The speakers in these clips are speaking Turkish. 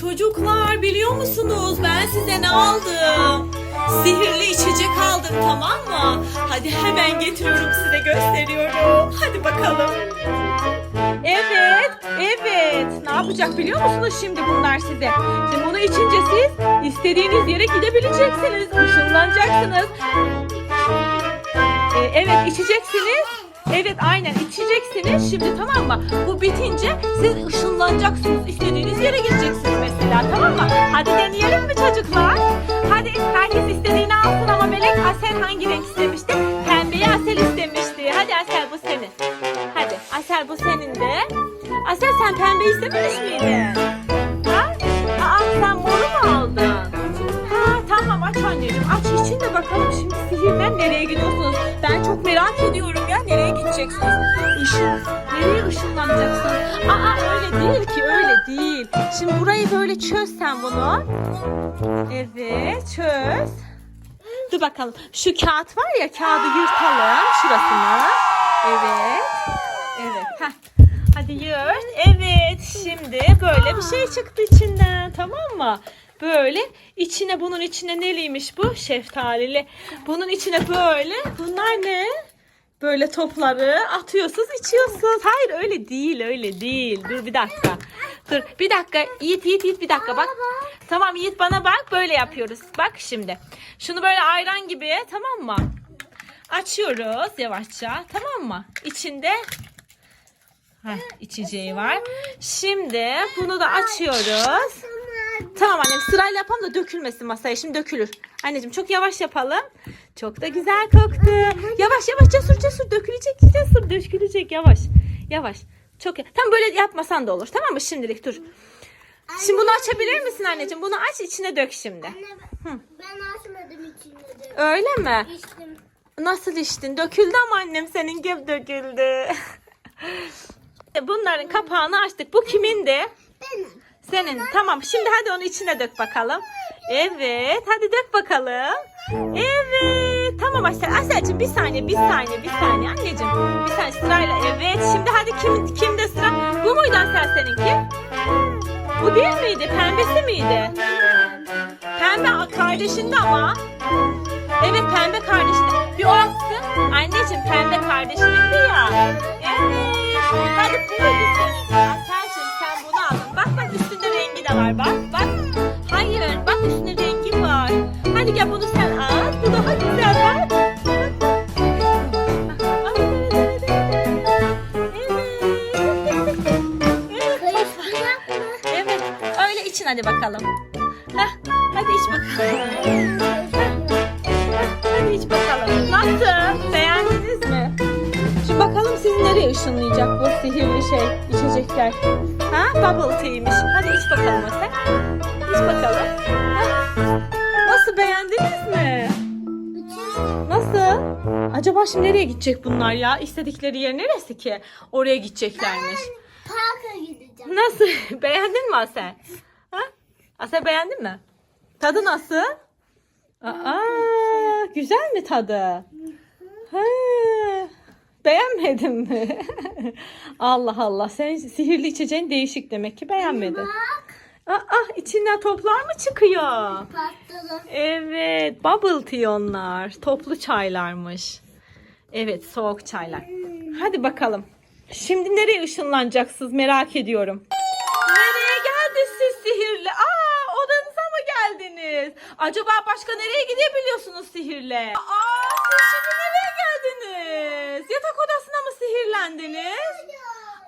Çocuklar biliyor musunuz ben size ne aldım? Sihirli içecek aldım tamam mı? Hadi hemen getiriyorum size gösteriyorum. Hadi bakalım. Evet, evet. Ne yapacak biliyor musunuz şimdi bunlar size? Şimdi bunu içince siz istediğiniz yere gidebileceksiniz. Işınlanacaksınız. Ee, evet içeceksiniz. Evet aynen içeceksiniz. Şimdi tamam mı? Bu bitince siz ışınlanacaksınız. İstediğiniz yere gideceksiniz Asel sen pembe istememiş miydin? Ha? Aa sen moru mu aldın? Ha tamam aç anneciğim aç için de bakalım şimdi sihirden nereye gidiyorsunuz? Ben çok merak ediyorum ya nereye gideceksiniz? Işın, nereye ışınlanacaksınız? Aa öyle değil ki öyle değil. Şimdi burayı böyle çöz sen bunu. Evet çöz. Dur bakalım şu kağıt var ya kağıdı yırtalım şurasını. Evet. Evet. Heh. Hadi yırt. Evet. Şimdi böyle bir şey çıktı içinden. Tamam mı? Böyle içine bunun içine neliymiş bu? Şeftalili. Bunun içine böyle. Bunlar ne? Böyle topları atıyorsunuz içiyorsunuz. Hayır öyle değil öyle değil. Dur bir dakika. Dur bir dakika. Yiğit Yiğit Yiğit bir dakika bak. Tamam Yiğit bana bak böyle yapıyoruz. Bak şimdi. Şunu böyle ayran gibi tamam mı? Açıyoruz yavaşça tamam mı? İçinde Heh, içeceği var. Şimdi bunu da açıyoruz. Tamam annem sırayla yapalım da dökülmesin masaya. Şimdi dökülür. Anneciğim çok yavaş yapalım. Çok da güzel koktu. Yavaş yavaş cesur cesur dökülecek cesur dökülecek yavaş. Yavaş. Çok tam böyle yapmasan da olur. Tamam mı şimdilik dur. Şimdi bunu açabilir misin anneciğim? Bunu aç içine dök şimdi. Anne ben açmadım içinde de. Öyle mi? İçtim. Nasıl içtin? Döküldü ama annem senin gibi döküldü. Bunların kapağını açtık. Bu kimindi? Benim. Senin. Tamam. Şimdi hadi onu içine dök bakalım. Evet. Hadi dök bakalım. Evet. Tamam Asel. Aselciğim bir saniye, bir saniye, bir saniye. Anneciğim bir saniye sırayla. Evet. Şimdi hadi kim, kimde sıra? Bu muydu Asel seninki? Bu değil miydi? Pembesi miydi? Pembe kardeşinde ama. Evet pembe kardeşinde. Bir o atsın. Anneciğim pembe kardeşinde ya. Hadi bu da senin. Aselciğim sen bunu aldın. Bak bak üstünde rengi de var. Bak bak. Hayır bak üstünde rengi var. Hadi gel bunu sen al. Bu daha güzel bak. İçin hadi bakalım. Heh, hadi iç bakalım. Hadi iç bakalım. Nasıl? Şimdi bakalım nereye ışınlayacak bu sihirli şey, içecekler. Ha? Bubble tea'ymiş. Hadi iç bakalım sen. İç bakalım. Ha? Nasıl beğendiniz mi? Nasıl? Acaba şimdi nereye gidecek bunlar ya? İstedikleri yer neresi ki? Oraya gideceklermiş. Parka gideceğim. Nasıl? Beğendin mi Asel? Ha? Asel beğendin mi? Tadı nasıl? Aa, güzel mi tadı? Ha, beğenmedin mi? Allah Allah. Sen sihirli içeceğin değişik demek ki beğenmedin. Bak Aa, içinden toplar mı çıkıyor? patladı. Evet, bubble tea onlar. Toplu çaylarmış. Evet, soğuk çaylar. Hadi bakalım. Şimdi nereye ışınlanacaksınız merak ediyorum. Nereye geldiniz siz sihirli? Aa, odanıza mı geldiniz? Acaba başka nereye gidebiliyorsunuz sihirle? Aa, siz? Yatak odasına mı sihirlendiniz?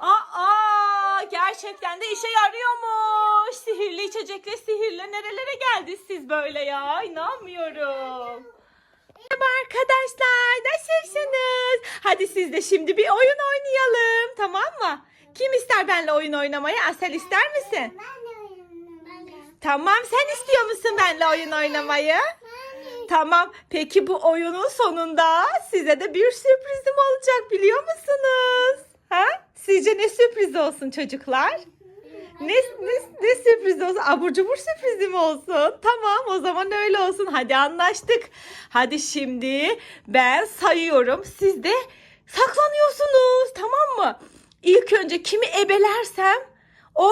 Aa, gerçekten de işe yarıyormuş. Sihirli içecekle sihirle nerelere geldiniz siz böyle ya? İnanmıyorum. Merhaba arkadaşlar, nasılsınız? Hadi siz de şimdi bir oyun oynayalım, tamam mı? Kim ister benimle oyun oynamayı? Asel ister misin? Tamam, sen istiyor musun benimle oyun oynamayı? Tamam, peki bu oyunun sonunda size de bir sürprizim olacak biliyor musunuz? Ha? Sizce ne sürpriz olsun çocuklar? Ne, ne, ne sürpriz olsun? Abur cubur sürprizi mi olsun? Tamam o zaman öyle olsun. Hadi anlaştık. Hadi şimdi ben sayıyorum. Siz de saklanıyorsunuz. Tamam mı? İlk önce kimi ebelersem o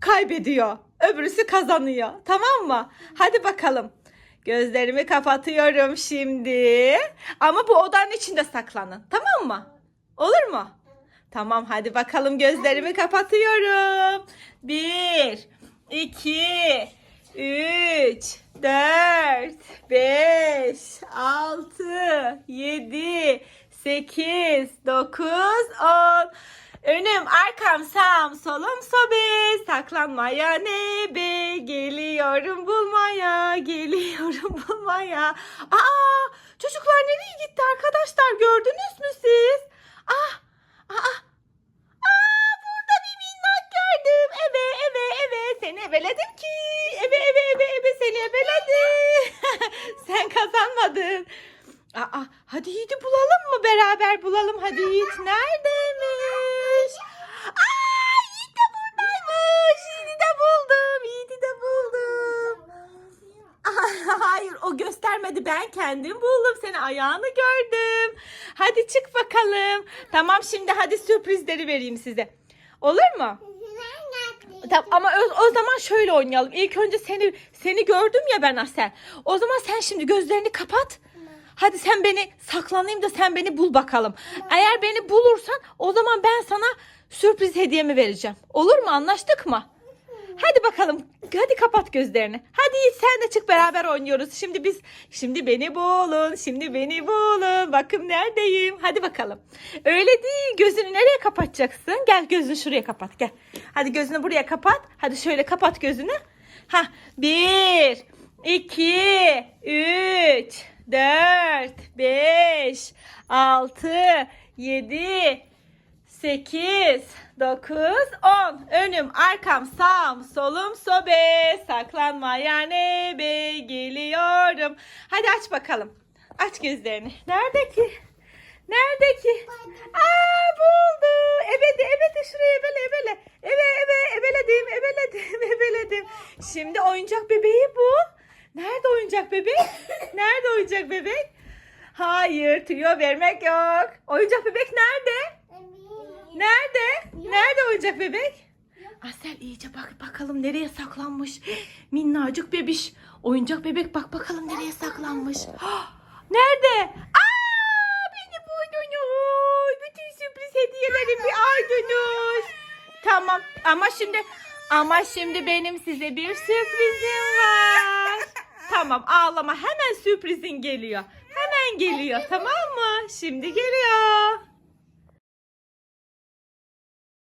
kaybediyor. öbürüsü kazanıyor. Tamam mı? Hadi bakalım. Gözlerimi kapatıyorum şimdi. Ama bu odanın içinde saklanın. Tamam mı? Olur mu? Tamam hadi bakalım gözlerimi kapatıyorum. Bir, iki, üç, dört, beş, altı, yedi, sekiz, dokuz, on. Önüm, arkam, sağım, solum, sobe. Saklanmaya ne be? Geliyorum bulmaya, geliyorum bulmaya. Aa, çocuklar nereye gitti arkadaşlar? Gördünüz mü siz? Ah, aa, aa, burada bir minnak gördüm. Eve, eve, eve. Seni ebeledim ki. Eve, eve, eve, eve seni ebeledim. Sen kazanmadın. Aa, hadi Yiğit'i bulalım mı? Beraber bulalım. Hadi Yiğit neredeymiş? Göstermedi ben kendim buldum seni ayağını gördüm. Hadi çık bakalım. Tamam şimdi hadi sürprizleri vereyim size. Olur mu? Tamam ama o, o zaman şöyle oynayalım. İlk önce seni seni gördüm ya ben Asel. O zaman sen şimdi gözlerini kapat. Hadi sen beni saklanayım da sen beni bul bakalım. Eğer beni bulursan o zaman ben sana sürpriz hediyemi vereceğim. Olur mu? Anlaştık mı? Hadi bakalım. Hadi kapat gözlerini. Hadi sen de çık beraber oynuyoruz. Şimdi biz şimdi beni bulun. Şimdi beni bulun. Bakın neredeyim. Hadi bakalım. Öyle değil. Gözünü nereye kapatacaksın? Gel gözünü şuraya kapat. Gel. Hadi gözünü buraya kapat. Hadi şöyle kapat gözünü. Ha, bir, iki, üç, dört, beş, altı, yedi, 8, 9, 10. Önüm, arkam, sağım, solum, sobe. Saklanmaya ne be geliyorum. Hadi aç bakalım. Aç gözlerini. Nerede ki? Nerede ki? Aa buldu. Ebedi ebedi şuraya ebele ebele. Ebe ebe ebeledim ebeledim ebeledim. Şimdi oyuncak bebeği bu. Nerede oyuncak bebek? Nerede oyuncak bebek? Hayır tüyo vermek yok. Oyuncak bebek nerede? Nerede? Nerede oyuncak bebek? Asel iyice bak bakalım nereye saklanmış. Minnacık bebiş. Oyuncak bebek bak bakalım nereye saklanmış. Nerede? Aa beni buldunuz. Bütün sürpriz hediyelerimi aldınız. Tamam ama şimdi ama şimdi benim size bir sürprizim var. Tamam ağlama hemen sürprizin geliyor. Hemen geliyor tamam mı? Şimdi geliyor.